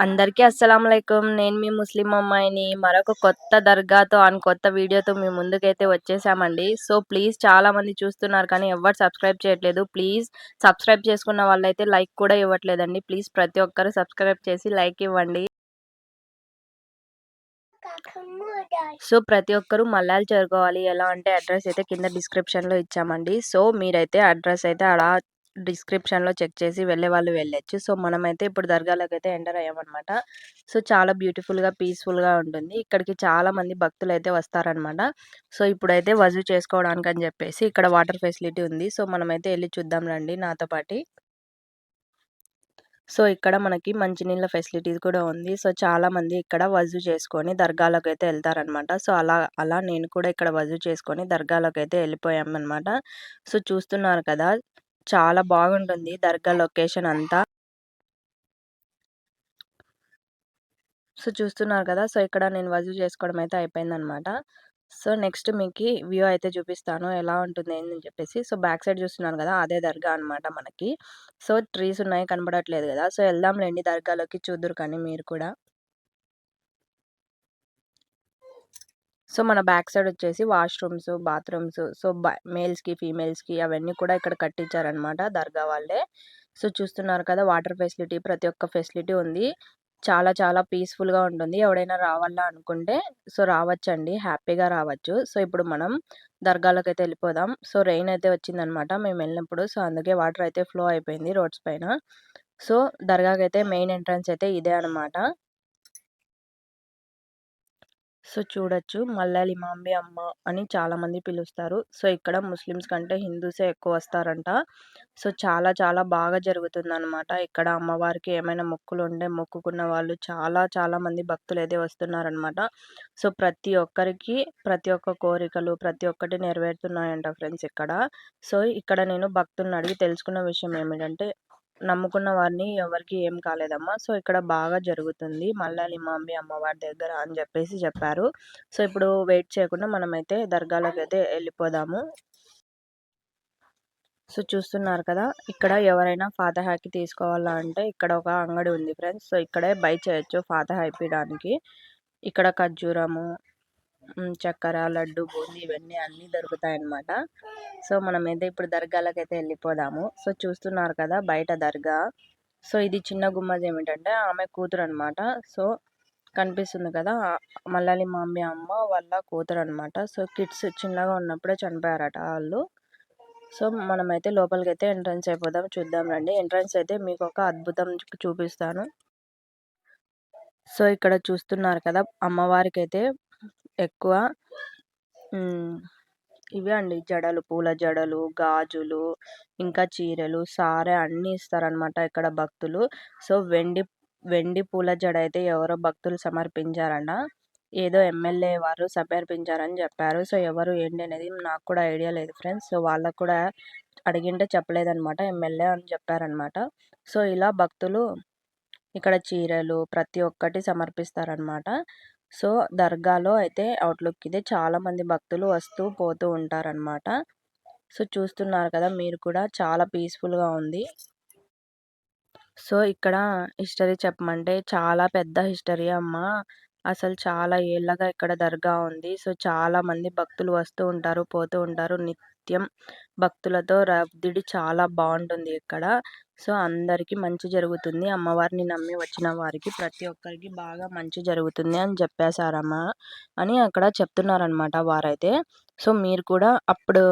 అందరికీ అస్సలాములైకుం. నేను మీ ముస్లిం అమ్మాయిని. మరొక కొత్త దర్గాతో అండ్ కొత్త వీడియోతో మీ ముందుకైతే వచ్చేసామండి. సో, ప్లీజ్ చాలా మంది చూస్తున్నారు కానీ ఎవరు సబ్స్క్రైబ్ చేయట్లేదు. ప్లీజ్ సబ్స్క్రైబ్ చేసుకున్న వాళ్ళైతే లైక్ కూడా ఇవ్వట్లేదండి. ప్లీజ్ ప్రతి ఒక్కరు సబ్స్క్రైబ్ చేసి లైక్ ఇవ్వండి. సో, ప్రతి ఒక్కరు మల్లాలు చేరుకోవాలి. ఎలా అంటే అడ్రస్ అయితే కింద డిస్క్రిప్షన్‌లో ఇచ్చామండి. సో, మీరైతే అడ్రస్ అయితే అలా డిస్క్రిప్షన్‌లో చెక్ చేసి వెళ్ళే వాళ్ళు వెళ్ళొచ్చు. సో, మనమైతే ఇప్పుడు దర్గాలోకైతే ఎంటర్ అయ్యామన్నమాట సో, చాలా బ్యూటిఫుల్‌గా, పీస్‌ఫుల్‌గా ఉంటుంది. ఇక్కడికి చాలా మంది అయితే వస్తారనమాట. సో, ఇప్పుడైతే వజూ అని చెప్పేసి ఇక్కడ వాటర్ ఫెసిలిటీ ఉంది. సో, మనమైతే వెళ్ళి చూద్దాం రండి నాతో పాటి. సో, ఇక్కడ మనకి మంచినీళ్ళ ఫెసిలిటీస్ కూడా ఉంది. సో, చాలా మంది ఇక్కడ వజూ చేసుకొని దర్గాలకు అయితే వెళ్తారనమాట సో, అలా అలా నేను కూడా ఇక్కడ వజూ చేసుకొని దర్గాలోకైతే ఎళ్ళిపోయామనమాట. సో, చూస్తున్నారు కదా! చాలా బాగుంటుంది దర్గా లొకేషన్ అంతా. సో, చూస్తున్నారు కదా! సో, ఇక్కడ నేను వజూ చేసుకోవడం అయితే అయిపోయిందనమాట. సో, నెక్స్ట్ మీకు వ్యూ అయితే చూపిస్తాను. ఎలా ఉంటుంది అని చెప్పేసి. సో, బ్యాక్ సైడ్ చూస్తున్నారు కదా! అదే దర్గా అనమాట మనకి. సో, ట్రీస్ ఉన్నాయి కనబడట్లేదు కదా! సో, ఎళ్దాంలెండి దర్గాలోకి చూద్దురు కానీ మీరు కూడా. సో, మన బ్యాక్ సైడ్ వచ్చేసి వాష్‌రూమ్స్, బాత్రూమ్స్ సో, మేల్స్‌కి, ఫీమేల్స్‌కి అవన్నీ కూడా ఇక్కడ కట్టించారనమాట దర్గా వాళ్ళే. సో, చూస్తున్నారు కదా! వాటర్ ఫెసిలిటీ ప్రతి ఒక్క ఫెసిలిటీ ఉంది. చాలా చాలా పీస్‌ఫుల్‌గా ఉంటుంది. ఎవడైనా రావాలా అనుకుంటే సో, రావచ్చండి. హ్యాపీగా రావచ్చు. సో, ఇప్పుడు మనం దర్గాక అయితే వెళ్ళిపోదాం సో, రెయిన్ అయితే వచ్చిందనమాట మేమెళ్ళినప్పుడు. సో, అందుకే వాటర్ అయితే ఫ్లో అయిపోయింది రోడ్స్ పైన. సో, దర్గాకైతే మెయిన్ ఎంట్రన్స్ అయితే ఇదే అనమాట. సో, చూడొచ్చు మల్లాలి ఇమాంబి అమ్మ అని చాలామంది పిలుస్తారు. సో, ఇక్కడ ముస్లిమ్స్ కంటే హిందూసే ఎక్కువ వస్తారంట. సో, చాలా చాలా బాగా జరుగుతుందనమాట. ఇక్కడ అమ్మవారికి ఏమైనా మొక్కులు ఉండే మొక్కుకున్న వాళ్ళు చాలా చాలా మంది భక్తులు అయితే వస్తున్నారనమాట. సో, ప్రతి ఒక్కరికి ప్రతి ఒక్క కోరికలు ప్రతి ఒక్కటి నెరవేరుతున్నాయంట ఫ్రెండ్స్ ఇక్కడ. సో, ఇక్కడ నేను భక్తులను అడిగి తెలుసుకున్న విషయం ఏమిటంటే నమ్ముకున్న వారిని ఎవరికి ఏం కాలేదమ్మా. సో, ఇక్కడ బాగా జరుగుతుంది. మల్లాల్ ఇమాంబి అమ్మవారి దగ్గర అని చెప్పేసి చెప్పారు. సో, ఇప్పుడు వెయిట్ చేయకుండా మనమైతే దర్గాలకి అయితే వెళ్ళిపోదాము సో, చూస్తున్నారు కదా! ఇక్కడ ఎవరైనా ఫాతిహాకి తీసుకోవాలా అంటే ఇక్కడ ఒక అంగడి ఉంది ఫ్రెండ్స్. సో, ఇక్కడే బై చేయొచ్చు ఫాతిహా ఇప్పియడానికి. ఇక్కడ ఖర్జూరము, చక్కెర, లడ్డు, బూందీ ఇవన్నీ అన్నీ దొరుకుతాయన్నమాట. సో, మనమైతే ఇప్పుడు దర్గాలకు అయితే వెళ్ళిపోదాము సో, చూస్తున్నారు కదా! బయట దర్గా. సో, ఇది చిన్న గుమ్మజ్ ఏమిటంటే ఆమె కూతురు అనమాట సో, కనిపిస్తుంది కదా! మల్లాలి ఇమాంబి అమ్మ వాళ్ళ కూతురు అనమాట సో, కిడ్స్ చిన్నగా ఉన్నప్పుడే చనిపోయారట వాళ్ళు సో, మనమైతే లోపలికి అయితే ఎంట్రన్స్ అయిపోదాం. చూద్దాం రండి. ఎంట్రన్స్ అయితే మీకు ఒక అద్భుతం చూపిస్తాను. సో, ఇక్కడ చూస్తున్నారు కదా! అమ్మవారికైతే ఎక్కువ ఇవే అండి జడలు, పూల జడలు, గాజులు, ఇంకా చీరలు, సారె అన్నీ ఇస్తారనమాట ఇక్కడ భక్తులు. సో, వెండి వెండి పూల జడ అయితే ఎవరో భక్తులు సమర్పించారంట. ఏదో ఎమ్మెల్యే వారు సమర్పించారని చెప్పారు. సో, ఎవరు ఏంటి అనేది నాకు కూడా ఐడియా లేదు ఫ్రెండ్స్. సో, వాళ్ళకి కూడా అడిగింటే చెప్పలేదనమాట. ఎమ్మెల్యే అని చెప్పారనమాట. సో, ఇలా భక్తులు ఇక్కడ చీరలు ప్రతి ఒక్కటి సమర్పిస్తారనమాట. సో, దర్గాలో అయితే అవుట్‌లుక్ ఇదే. చాలా మంది భక్తులు వస్తూ పోతూ ఉంటారనమాట. సో, చూస్తున్నారు కదా! మీరు కూడా చాలా పీస్‌ఫుల్‌గా ఉంది. సో, ఇక్కడ హిస్టరీ చెప్పమంటే చాలా పెద్ద హిస్టరీ అమ్మ అసలు చాలా ఏళ్ళగా ఇక్కడ దర్గా ఉంది. సో, చాలా మంది భక్తులు వస్తూ ఉంటారు, పోతూ ఉంటారు. నిత్యం భక్తులతో రబ్దిడి చాలా బాగుంటుంది ఇక్కడ. సో, అందరికీ మంచి జరుగుతుంది. అమ్మవారిని నమ్మి వచ్చిన వారికి ప్రతి ఒక్కరికి బాగా మంచి జరుగుతుంది అని చెప్పేశారమ్మ అని అక్కడ చెప్తున్నారనమాట వారైతే. సో, మీరు కూడా అప్పుడు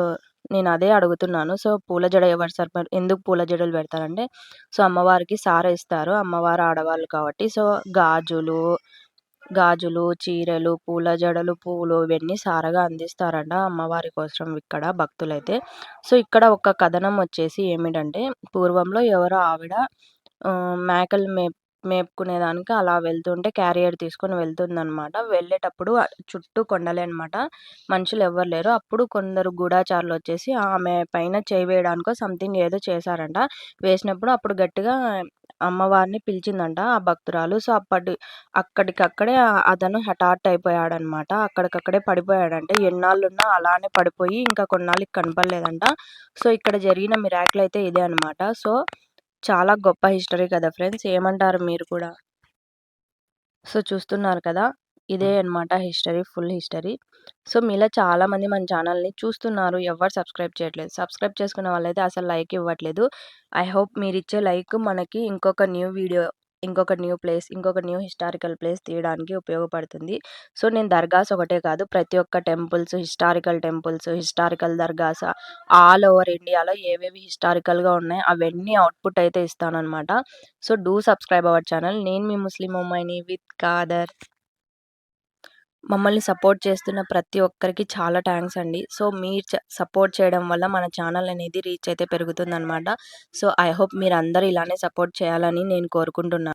నేను అదే అడుగుతున్నాను. సో, పూల జడ ఎవరు సర్ ఎందుకు పూల జడలు పెడతారంటే సో, అమ్మవారికి సార ఇస్తారు. అమ్మవారు ఆడవాళ్ళు కాబట్టి. సో, గాజులు గాజులు, చీరలు, పూల జడలు, పూలు ఇవన్నీ సారగా అందిస్తారంట అమ్మవారి కోసం ఇక్కడ భక్తులైతే. సో, ఇక్కడ ఒక కథనం వచ్చేసి ఏమిటంటే పూర్వంలో ఎవరో ఆవిడ మేకలు మే మేపుకునేదానికి అలా వెళ్తుంటే క్యారియర్ తీసుకొని వెళ్తుందనమాట. వెళ్ళేటప్పుడు చుట్టూ కొండలే అనమాట. మనుషులు ఎవ్వరు లేరు. అప్పుడు కొందరు గూఢాచారులు వచ్చేసి ఆమె పైన చేయి వేయడానికో సంథింగ్ ఏదో చేశారంట. వేసినప్పుడు అప్పుడు గట్టిగా అమ్మవారిని పిలిచిందంట ఆ భక్తురాలు. సో, అప్పటి అక్కడికక్కడే అతను హఠాత్ అయిపోయాడనమాట. అక్కడికక్కడే పడిపోయాడంటే ఎన్నాళ్ళున్నా అలానే పడిపోయి ఇంకా కొన్నాళ్ళకి కనపడలేదంట. సో, ఇక్కడ జరిగిన మిరాకిల్ అయితే ఇదే అనమాట. సో, చాలా గొప్ప హిస్టరీ కదా ఫ్రెండ్స్. ఏమంటారు మీరు కూడా? సో, చూస్తున్నారు కదా! ఇదే అన్నమాట హిస్టరీ. Full history. సో, మీలో చాలామంది మన ఛానల్‌ని చూస్తున్నారు. ఎవ్వరు సబ్స్క్రైబ్ చేయట్లేదు. సబ్స్క్రైబ్ చేసుకున్న వాళ్ళైతే అసలు లైక్ ఇవ్వట్లేదు. ఐ హోప్ మీరిచ్చే లైక్ మనకి ఇంకొక న్యూ వీడియో, ఇంకొక న్యూ ప్లేస్, ఇంకొక న్యూ హిస్టారికల్ ప్లేస్ తీయడానికి ఉపయోగపడుతుంది. సో, నేను దర్గాస్ ఒకటే కాదు ప్రతి ఒక్క temples, historical temples, historical dargahs all over ఇండియాలో ఏవేవి హిస్టారికల్‌గా ఉన్నాయో అవన్నీ అవుట్‌పుట్ అయితే ఇస్తానన్నమాట. So, do subscribe our channel. నేను మీ ముస్లిం అమ్మాయిని విత్ కాదర్. మమ్మల్ని సపోర్ట్ చేస్తున్న ప్రతి ఒక్కరికి చాలా థ్యాంక్స్ అండి. సో, మీరు చ సపోర్ట్ చేయడం వల్ల మన ఛానల్ అనేది రీచ్ అయితే పెరుగుతుందన్నమాట. సో, ఐ హోప్ మీరందరూ ఇలానే సపోర్ట్ చేయాలని నేను కోరుకుంటున్నాను.